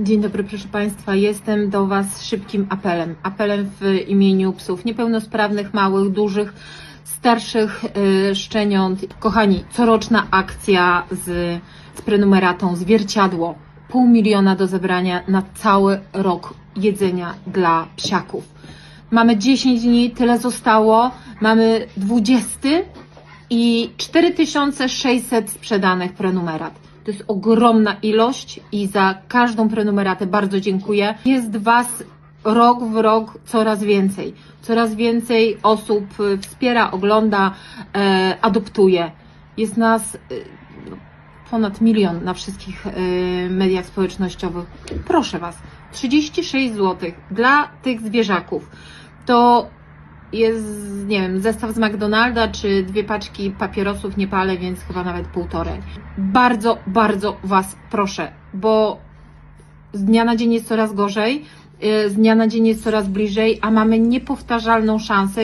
Dzień dobry, proszę Państwa. Jestem do Was z szybkim apelem. Apelem w imieniu psów niepełnosprawnych, małych, dużych, starszych y, szczeniąt. Kochani, coroczna akcja z, z prenumeratą Zwierciadło. Pół miliona do zebrania na cały rok jedzenia dla psiaków. Mamy 10 dni, tyle zostało. Mamy 20 i 4600 sprzedanych prenumerat. To jest ogromna ilość i za każdą prenumeratę bardzo dziękuję. Jest Was rok w rok coraz więcej. Coraz więcej osób y, wspiera, ogląda, e, adoptuje. Jest nas no, ponad milion na wszystkich y, mediach społecznościowych. Proszę Was, 36 zł dla tych zwierzaków. To jest, nie wiem, zestaw z McDonalda, czy dwie paczki papierosów nie palę, więc chyba nawet półtorej. Bardzo, bardzo Was proszę, bo z dnia na dzień jest coraz gorzej, yy, z dnia na dzień jest coraz bliżej, a mamy niepowtarzalną szansę.